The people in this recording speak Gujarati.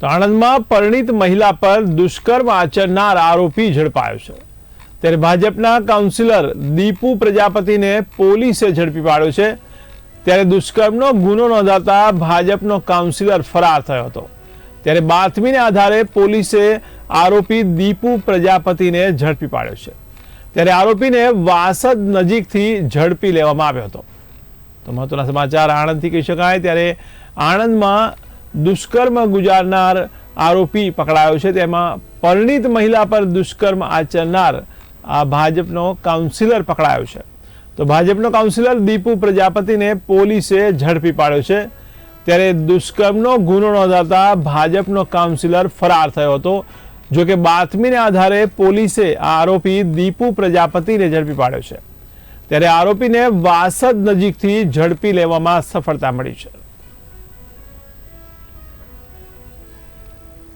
તો આણંદમાં પરિણીત મહિલા પર દુષ્કર્મ આચરનાર આરોપી ઝડપાયો છે. ત્યારે ભાજપના કાઉન્સિલર દીપુ પ્રજાપતિને પોલીસે ઝડપી પાડ્યો છે. ત્યારે દુષ્કર્મનો ગુનો નોંધાતા ભાજપનો કાઉન્સિલર ફરાર થયો હતો. ત્યારે બાતમીને આધારે પોલીસે આરોપી દીપુ પ્રજાપતિને ઝડપી પાડ્યો છે. ત્યારે આરોપીને વાસદ નજીકથી ઝડપી લેવામાં આવ્યો હતો. તો મહત્વના સમાચાર આણંદથી કહી શકાય. ત્યારે આણંદમાં દુષ્કર્મ ગુજારનાર આરોપી પકડાયો છે. તેમાં પરિણીત મહિલા પર દુષ્કર્મ આચરનાર આ ભાજપનો કાઉન્સિલર પકડાયો છે. તો ભાજપનો કાઉન્સિલર દીપુ પ્રજાપતિને પોલીસે ઝડપી પાડ્યો છે. ત્યારે દુષ્કર્મનો ગુનો નોંધાતા ભાજપનો કાઉન્સિલર ફરાર થયો હતો. જો કે બાતમીને આધારે પોલીસે આ આરોપી દીપુ પ્રજાપતિને ઝડપી પાડ્યો છે. ત્યારે આરોપીને વાસદ નજીકથી ઝડપી લેવામાં સફળતા મળી છે.